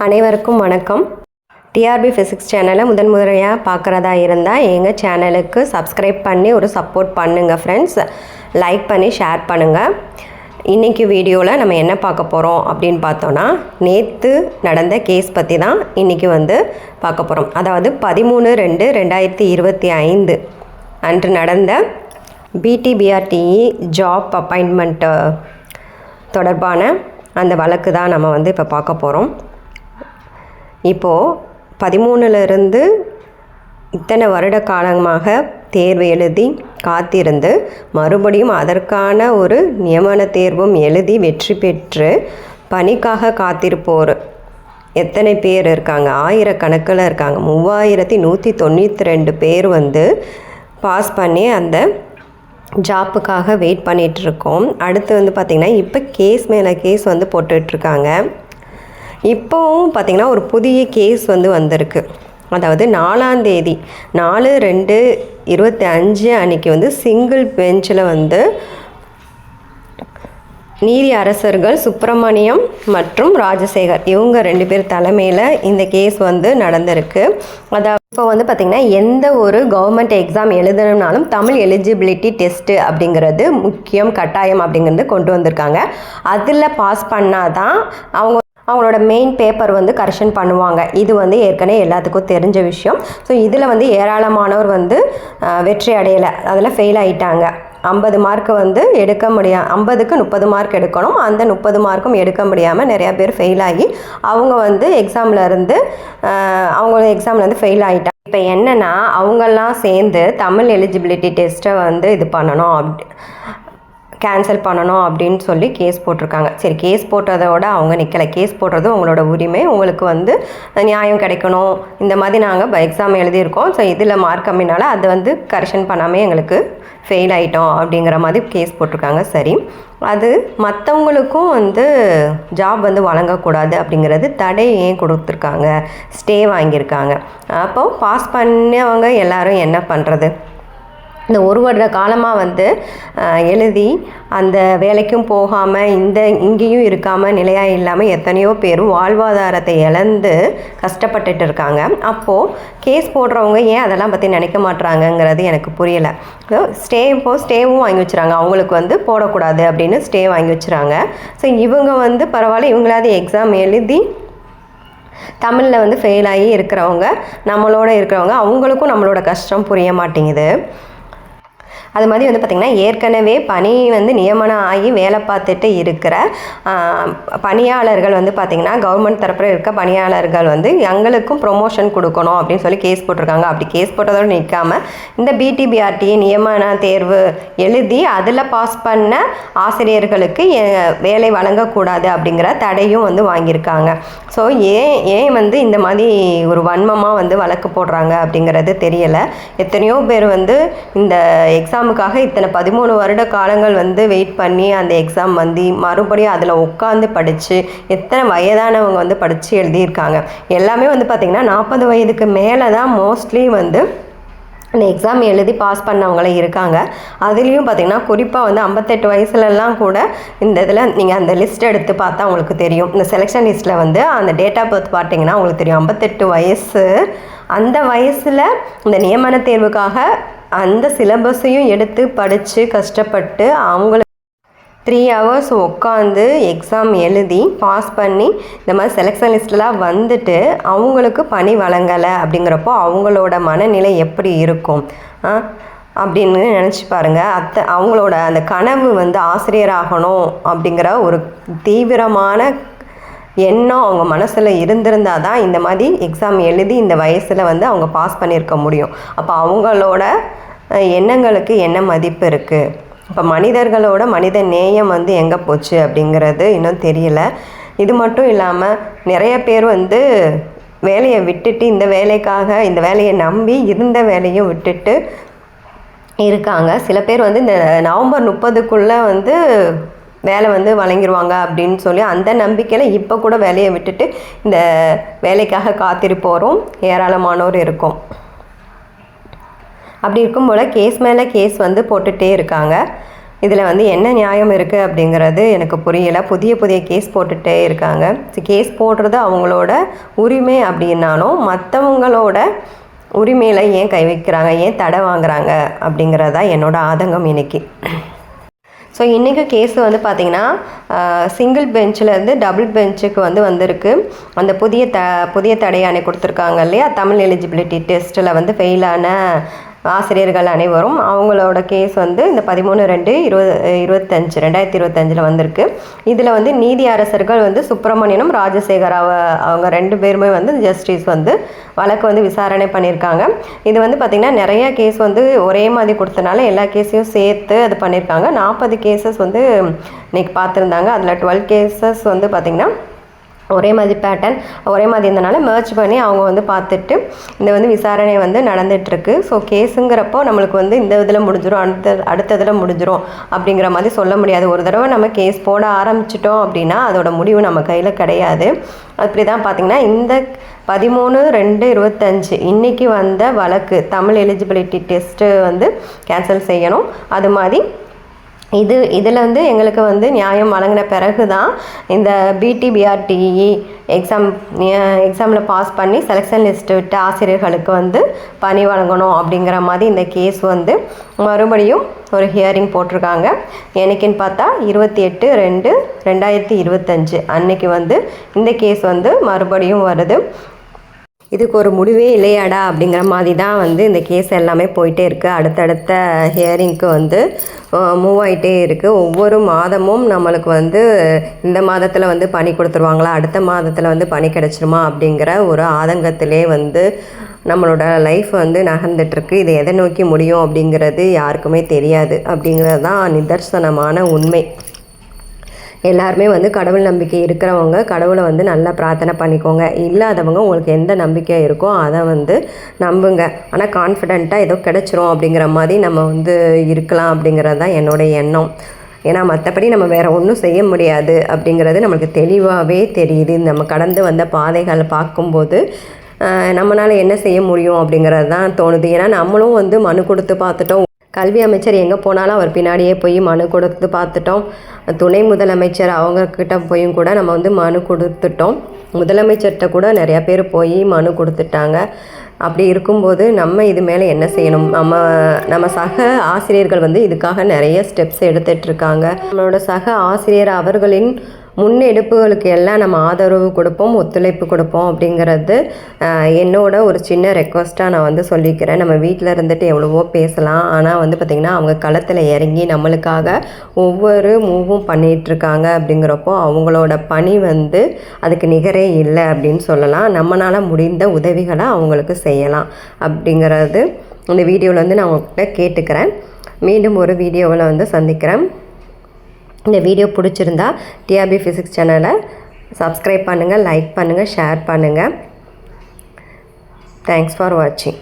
அனைவருக்கும் வணக்கம். TRP physics சேனலை முதன் முறையாக பார்க்குறதா இருந்தால் எங்கள் சேனலுக்கு சப்ஸ்கிரைப் பண்ணி ஒரு சப்போர்ட் பண்ணுங்கள் ஃப்ரெண்ட்ஸ் லைக் பண்ணி ஷேர் பண்ணுங்கள் இன்றைக்கி வீடியோவில் நம்ம என்ன பார்க்க போகிறோம் அப்படின்னு பார்த்தோன்னா நேற்று நடந்த கேஸ் பற்றி தான் இன்றைக்கி வந்து பார்க்க போகிறோம் அதாவது பதிமூணு ரெண்டு ரெண்டாயிரத்தி இருபத்தி ஐந்து அன்று நடந்த பிடிபிஆர்டிஇ ஜாப் அப்பாயின்மெண்ட்டு தொடர்பான அந்த வழக்கு தான் நம்ம வந்து இப்போ பார்க்க போகிறோம் இப்போது பதிமூணுலேருந்து இத்தனை வருட காலமாக தேர்வு எழுதி காத்திருந்து மறுபடியும் அதற்கான ஒரு நியமன தேர்வும் எழுதி வெற்றி பெற்று பணிக்காக காத்திருப்போர். எத்தனை பேர் இருக்காங்க? ஆயிரக்கணக்கில் இருக்காங்க. மூவாயிரத்தி நூற்றி தொண்ணூற்றி ரெண்டு பேர் வந்து பாஸ் பண்ணி அந்த ஜாப்புக்காக வெயிட் பண்ணிகிட்ருக்கோம் அடுத்து வந்து பார்த்திங்கன்னா இப்போ கேஸ் மேலே கேஸ் வந்து போட்டுட்ருக்காங்க இப்போவும் பார்த்திங்கன்னா ஒரு புதிய கேஸ் வந்து வந்திருக்கு. அதாவது நாலாந்தேதி நாலு ரெண்டு இருபத்தி அஞ்சு அன்னைக்கு வந்து சிங்கிள் பெஞ்சில் வந்து நீதி அரசர்கள் சுப்பிரமணியம் மற்றும் ராஜசேகர் இவங்க ரெண்டு பேர் தலைமையில் இந்த கேஸ் வந்து நடந்திருக்கு. அதாவது இப்போ வந்து பார்த்திங்கன்னா எந்த ஒரு கவர்மெண்ட் எக்ஸாம் எழுதணும்னாலும் தமிழ் எலிஜிபிலிட்டி டெஸ்ட்டு அப்படிங்கிறது முக்கியம் கட்டாயம் அப்படிங்கிறது கொண்டு வந்திருக்காங்க. அதில் பாஸ் பண்ணால் தான் அவங்க அவங்களோட மெயின் பேப்பர் வந்து கரெக்ஷன் பண்ணுவாங்க. இது வந்து ஏற்கனவே எல்லாத்துக்கும் தெரிஞ்ச விஷயம். ஸோ இதில் வந்து ஏராளமானவர் வந்து வெற்றி அடையலை. அதில் ஃபெயில் ஆகிட்டாங்க ஐம்பது மார்க் வந்து எடுக்க முடியா ஐம்பதுக்கு முப்பது மார்க் எடுக்கணும். அந்த முப்பது மார்க்கும் எடுக்க முடியாமல் நிறையா பேர் ஃபெயில் ஆகி அவங்க வந்து எக்ஸாமில் இருந்து அவங்க எக்ஸாமில் வந்து ஃபெயில் ஆகிட்டாங்க இப்போ என்னென்னா அவங்கெல்லாம் சேர்ந்து தமிழ் எலிஜிபிலிட்டி டெஸ்ட்டை வந்து இது பண்ணணும். அப்படி கேன்சல் பண்ணணும் அப்படின்னு சொல்லி கேஸ் போட்டிருக்காங்க. சரி கேஸ் போட்டதோட அவங்க நிற்கலை கேஸ் போடுறது உங்களோட உரிமை. உங்களுக்கு வந்து நியாயம் கிடைக்கணும். இந்த மாதிரி நாங்கள் எக்ஸாம் எழுதியிருக்கோம். ஸோ இதில் மார்க் கம்மினால அது வந்து கரெக்ஷன் பண்ணாமல் எங்களுக்கு ஃபெயில் ஆகிட்டோம் அப்படிங்கிற மாதிரி கேஸ் போட்டிருக்காங்க. சரி அது மற்றவங்களுக்கும் வந்து ஜாப் வந்து வழங்கக்கூடாது அப்படிங்கிறது தடை ஏன் கொடுத்துருக்காங்க. ஸ்டே வாங்கியிருக்காங்க. அப்போது பாஸ் பண்ணவங்க எல்லாரும் என்ன பண்ணுறது இந்த ஒரு வருட காலமாக வந்து எழுதி அந்த வேலைக்கும் போகாமல் இந்த இங்கேயும் இருக்காமல் நிலையாக இல்லாமல் எத்தனையோ பேரும் வாழ்வாதாரத்தை இழந்து கஷ்டப்பட்டுட்டு இருக்காங்க. அப்போது கேஸ் போடுறவங்க ஏன் அதெல்லாம் பற்றி நினைக்க மாட்றாங்கங்கிறது எனக்கு புரியலை. ஸ்டே இப்போ ஸ்டேவும் வாங்கி வச்சுறாங்க. அவங்களுக்கு வந்து போடக்கூடாது அப்படின்னு ஸ்டே வாங்கி வச்சுறாங்க. ஸோ இவங்க வந்து பரவாயில்ல இவங்களாவது எக்ஸாம் எழுதி தமிழில் வந்து ஃபெயில் ஆகி இருக்கிறவங்க நம்மளோட இருக்கிறவங்க அவங்களுக்கும் நம்மளோட கஷ்டம் புரிய மாட்டேங்குது. அது மாதிரி வந்து பார்த்திங்கன்னா ஏற்கனவே பணி வந்து நியமனம் ஆகி வேலை பார்த்துட்டு இருக்கிற பணியாளர்கள் வந்து பார்த்திங்கன்னா கவர்மெண்ட் தரப்பில் இருக்க பணியாளர்கள் வந்து எங்களுக்கும் ப்ரொமோஷன் கொடுக்கணும் அப்படின்னு சொல்லி கேஸ் போட்டிருக்காங்க. அப்படி கேஸ் போட்டதோடு நிற்காம இந்த பிடிபிஆர்டி நியமன தேர்வு எழுதி அதில் பாஸ் பண்ண ஆசிரியர்களுக்கு வேலை வழங்கக்கூடாது அப்படிங்கிற தடையும் வந்து வாங்கியிருக்காங்க. ஸோ ஏன் ஏன் வந்து இந்த மாதிரி ஒரு வன்மமாக வந்து வழக்கு போடுறாங்க அப்படிங்கிறது தெரியலை. எத்தனையோ பேர் வந்து இந்த எக்ஸாம் எக்ஸாமுக்காக இத்தனை பதிமூணு வருட காலங்கள் வந்து வெயிட் பண்ணி அந்த எக்ஸாம் வந்து மறுபடியும் அதில் உட்காந்து படித்து எத்தனை வயதானவங்க வந்து படித்து எழுதியிருக்காங்க. எல்லாமே வந்து பார்த்திங்கன்னா நாற்பது வயதுக்கு மேலே தான் மோஸ்ட்லி வந்து அந்த எக்ஸாம் எழுதி பாஸ் பண்ணவங்களே இருக்காங்க. அதுலேயும் பார்த்தீங்கன்னா குறிப்பாக வந்து ஐம்பத்தெட்டு வயசுலலாம் கூட இந்த இதில் நீங்கள் அந்த லிஸ்ட் எடுத்து பார்த்தா உங்களுக்கு தெரியும். இந்த செலெக்ஷன் லிஸ்ட்டில் வந்து அந்த டேட் ஆஃப் பர்த் பார்த்தீங்கன்னா உங்களுக்கு தெரியும். ஐம்பத்தெட்டு வயசு அந்த வயசில் இந்த நியமன தேர்வுக்காக அந்த சிலபஸையும் எடுத்து படித்து கஷ்டப்பட்டு அவங்களுக்கு த்ரீ ஹவர்ஸ் உட்காந்து எக்ஸாம் எழுதி பாஸ் பண்ணி இந்த மாதிரி செலெக்ஷன் லிஸ்ட்லாம் வந்துட்டு அவங்களுக்கு பணி வழங்கலை அப்படிங்கிறப்போ அவங்களோட மனநிலை எப்படி இருக்கும்? அப்படின்னு நினச்சி பாருங்கள் அத்தை அவங்களோட அந்த கனவு வந்து ஆசிரியர் ஆகணும் அப்படிங்கிற ஒரு தீவிரமான எண்ணம் அவங்க மனசில் இருந்திருந்தால் தான் இந்த மாதிரி எக்ஸாம் எழுதி இந்த வயசில் வந்து அவங்க பாஸ் பண்ணியிருக்க முடியும். அப்போ அவங்களோட எண்ணங்களுக்கு என்ன மதிப்பு இருக்குது இப்போ மனிதர்களோட மனித நேயம் வந்து எங்கே போச்சு அப்படிங்கிறது இன்னும் தெரியல. இது மட்டும் இல்லாமல் நிறைய பேர் வந்து வேலையை விட்டுட்டு இந்த வேலைக்காக இந்த வேலையை நம்பி இருந்த வேலையும் விட்டுட்டு இருக்காங்க. சில பேர் வந்து இந்த நவம்பர் முப்பதுக்குள்ளே வந்து வேலை வந்து வழங்கிடுவாங்க அப்படின்னு சொல்லி அந்த நம்பிக்கையில் இப்போ கூட வேலையை விட்டுட்டு இந்த வேலைக்காக காத்திருப்போரும் ஏராளமானோர் இருக்கும். அப்படி இருக்கும் போல் கேஸ் மேலே கேஸ் வந்து போட்டுகிட்டே இருக்காங்க. இதில் வந்து என்ன நியாயம் இருக்குது அப்படிங்கிறது எனக்கு புரியலை. புதிய புதிய கேஸ் போட்டுகிட்டே இருக்காங்க. கேஸ் போடுறது அவங்களோட உரிமை அப்படின்னாலும் மற்றவங்களோட உரிமையில் ஏன் கை வைக்கிறாங்க? ஏன் தடை வாங்குறாங்க அப்படிங்கிறது தான் என்னோடய ஆதங்கம் இன்னைக்கு. ஸோ இன்றைக்கு கேஸ் வந்து பார்த்திங்கன்னா சிங்கிள் பெஞ்சிலேருந்து டபுள் பெஞ்சுக்கு வந்து வந்திருக்கு. அந்த புதிய த புதிய தடையானை கொடுத்துருக்காங்க இல்லையா? தமிழ் எலிஜிபிலிட்டி டெஸ்ட்டில் வந்து ஃபெயிலான ஆசிரியர்கள் அனைவரும் அவங்களோட கேஸ் வந்து இந்த பதிமூணு ரெண்டு இருபது இருபத்தஞ்சு ரெண்டாயிரத்தி இருபத்தஞ்சில் வந்திருக்கு. இதில் வந்து நீதி அரசர்கள் வந்து சுப்பிரமணியனும் ராஜசேகராவை அவங்க ரெண்டு பேருமே வந்து ஜஸ்டிஸ் வந்து வழக்கு வந்து விசாரணை பண்ணியிருக்காங்க. இது வந்து பார்த்திங்கன்னா நிறைய கேஸ் வந்து ஒரே மாதிரி கொடுத்தனால எல்லா கேஸையும் சேர்த்து அது பண்ணியிருக்காங்க. நாற்பது கேசஸ் வந்து இன்றைக்கி பார்த்துருந்தாங்க. அதில் டுவெல் கேசஸ் வந்து பார்த்திங்கன்னா ஒரே மாதிரி பேட்டர்ன் ஒரே மாதிரி இருந்தனால மேர்ச் பண்ணி அவங்க வந்து பார்த்துட்டு இந்த வந்து விசாரணை வந்து நடந்துகிட்ருக்கு ஸோ கேஸுங்கிறப்போ நம்மளுக்கு வந்து இந்த இதில் முடிஞ்சிடும் அடுத்த அடுத்த இதில் முடிஞ்சிடும் அப்படிங்கிற மாதிரி சொல்ல முடியாது. ஒரு தடவை நம்ம கேஸ் போட ஆரம்பிச்சிட்டோம் அப்படின்னா அதோட முடிவு நம்ம கையில் கிடையாது. அப்படி தான் பார்த்திங்கன்னா இந்த பதிமூணு ரெண்டு இருபத்தஞ்சு இன்றைக்கி வந்த வழக்கு தமிழ் எலிஜிபிலிட்டி டெஸ்ட்டு வந்து கேன்சல் செய்யணும். அது மாதிரி இது இதில் வந்து எங்களுக்கு வந்து நியாயம் வழங்கின பிறகு தான் இந்த பிடிபிஆர்டிஇ எக்ஸாம் எக்ஸாமில் பாஸ் பண்ணி செலெக்ஷன் லிஸ்ட்டு விட்ட ஆசிரியர்களுக்கு வந்து பணி வழங்கணும் அப்படிங்கிற மாதிரி இந்த கேஸ் வந்து மறுபடியும் ஒரு ஹியரிங் போட்டிருக்காங்க. எனக்குன்னு பார்த்தா இருபத்தி எட்டு ரெண்டு ரெண்டாயிரத்தி இருபத்தஞ்சு அன்னைக்கு வந்து இந்த கேஸ் வந்து மறுபடியும் வருது. இதுக்கு ஒரு முடிவே இல்லையாடா அப்படிங்கிற மாதிரி தான் வந்து இந்த கேஸ் எல்லாமே போயிட்டே இருக்குது அடுத்தடுத்த ஹியரிங்க்கு வந்து மூவ் ஆகிட்டே இருக்குது ஒவ்வொரு மாதமும் நம்மளுக்கு வந்து இந்த மாதத்தில் வந்து பணி கொடுத்துருவாங்களா? அடுத்த மாதத்தில் வந்து பணி கிடச்சிருமா? அப்படிங்கிற ஒரு ஆதங்கத்திலே வந்து நம்மளோட லைஃப் வந்து நகர்ந்துட்டுருக்கு இது எதை நோக்கி முடியும் அப்படிங்கிறது யாருக்குமே தெரியாது. அப்படிங்கிறது தான் நிதர்சனமான உண்மை. எல்லாருமே வந்து கடவுள் நம்பிக்கை இருக்கிறவங்க கடவுளை வந்து நல்லா பிரார்த்தனை பண்ணிக்கோங்க. இல்லாதவங்க உங்களுக்கு எந்த நம்பிக்கை இருக்கோ அதை வந்து நம்புங்க. ஆனால் கான்ஃபிடெண்ட்டாக ஏதோ கிடச்சிரும் அப்படிங்கிற மாதிரி நம்ம வந்து இருக்கலாம் அப்படிங்கிறது தான் என்னோடய எண்ணம். ஏன்னா மற்றபடி நம்ம வேறு ஒன்றும் செய்ய முடியாது அப்படிங்கிறது நம்மளுக்கு தெளிவாகவே தெரியுது. நம்ம கடந்து வந்த பாதைகள் பார்க்கும்போது நம்மளால் என்ன செய்ய முடியும் அப்படிங்கிறது தான் தோணுது. ஏன்னா நம்மளும் வந்து மனு கொடுத்து பார்த்துட்டோம். கல்வி அமைச்சர் எங்கே போனாலும் அவர் பின்னாடியே போய் மனு கொடுத்து பார்த்துட்டோம். துணை முதலமைச்சர் அவங்கக்கிட்ட போயும் கூட நம்ம வந்து மனு கொடுத்துட்டோம். முதலமைச்சர்கிட்ட கூட நிறையா பேர் போய் மனு கொடுத்துட்டாங்க. அப்படி இருக்கும்போது நம்ம இது மேலே என்ன செய்யணும்? நம்ம நம்ம சக ஆசிரியர்கள் வந்து இதுக்காக நிறைய ஸ்டெப்ஸ் எடுத்துகிட்ருக்காங்க நம்மளோட சக ஆசிரியர் அவர்களின் முன்னெடுப்புகளுக்கு எல்லாம் நம்ம ஆதரவு கொடுப்போம் ஒத்துழைப்பு கொடுப்போம் அப்படிங்கிறது என்னோட ஒரு சின்ன ரெக்வஸ்ட்டாக நான் வந்து சொல்லிக்கிறேன். நம்ம வீட்டில் இருந்துட்டு எவ்வளவோ பேசலாம். ஆனால் வந்து பார்த்திங்கன்னா அவங்க களத்தில் இறங்கி நம்மளுக்காக ஒவ்வொரு மூவும் பண்ணிகிட்ருக்காங்க அப்படிங்கிறப்போ அவங்களோட பணி வந்து அதுக்கு நிகரே இல்லை அப்படின்னு சொல்லலாம். நம்மளால் முடிந்த உதவிகளை அவங்களுக்கு செய்யலாம் அப்படிங்கிறது இந்த வீடியோவில் வந்து நான் உங்கள்கிட்ட கேட்டுக்கிறேன். மீண்டும் ஒரு வீடியோவில் வந்து சந்திக்கிறேன். இந்த வீடியோ பிடிச்சிருந்தா டிஆர்பி ஃபிசிக்ஸ் சேனலை சப்ஸ்கிரைப் பண்ணுங்கள் லைக் பண்ணுங்கள் ஷேர் பண்ணுங்கள் தேங்க்ஸ் ஃபார் வாட்சிங்